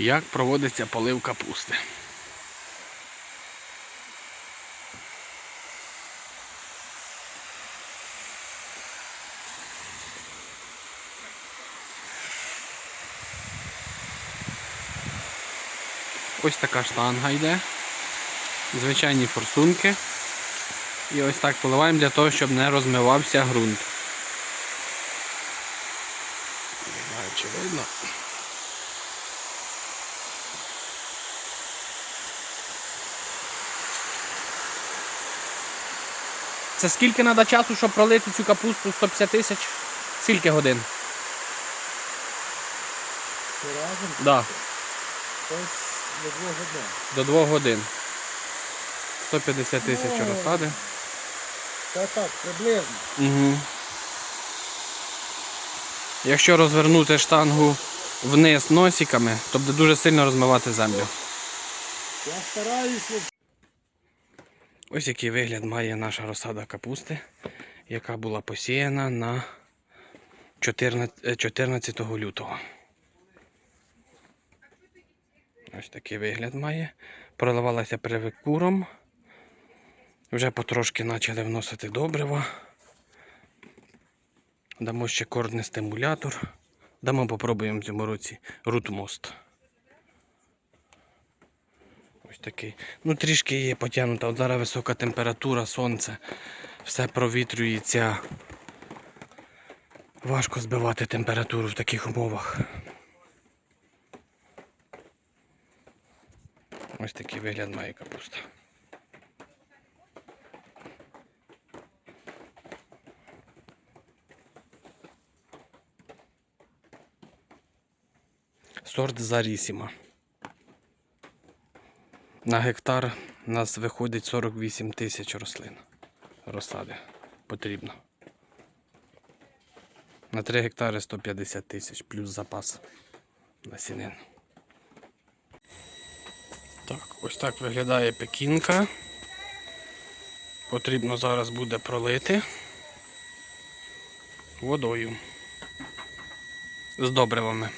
Як проводиться полив капусти? Ось така штанга йде. Звичайні форсунки. І ось так поливаємо для того, щоб не розмивався ґрунт. Не знаю, чи видно. Це скільки треба часу, щоб пролити цю капусту 150 тисяч? Скільки годин? Це разом Да, до двох годин. до 2 годин. 150 тисяч Ну. розсади. Та так, приблизно. Угу. Якщо розвернути штангу вниз носиками, то буде дуже сильно розмивати землю. Я стараюсь, Ось який вигляд має наша розсада капусти, яка була посіяна на 14, е, 14 лютого. Ось такий вигляд має. Проливалася привикуром. Вже потрошки почали вносити добрива. Дамо ще кордний стимулятор. Дамо попробуємо в цьому році рутмост. Ось такий. Ну, трішки є потягнута. От зараз висока температура, сонце, все провітрюється. Важко збивати температуру в таких умовах. Ось такий вигляд має капуста. Сорт Зарісіма. На гектар у нас виходить 48 тисяч рослин. Розсади потрібно. На 3 гектари 150 тисяч плюс запас насінин. Так, ось так виглядає пекінка. Потрібно зараз буде пролити водою з добривами.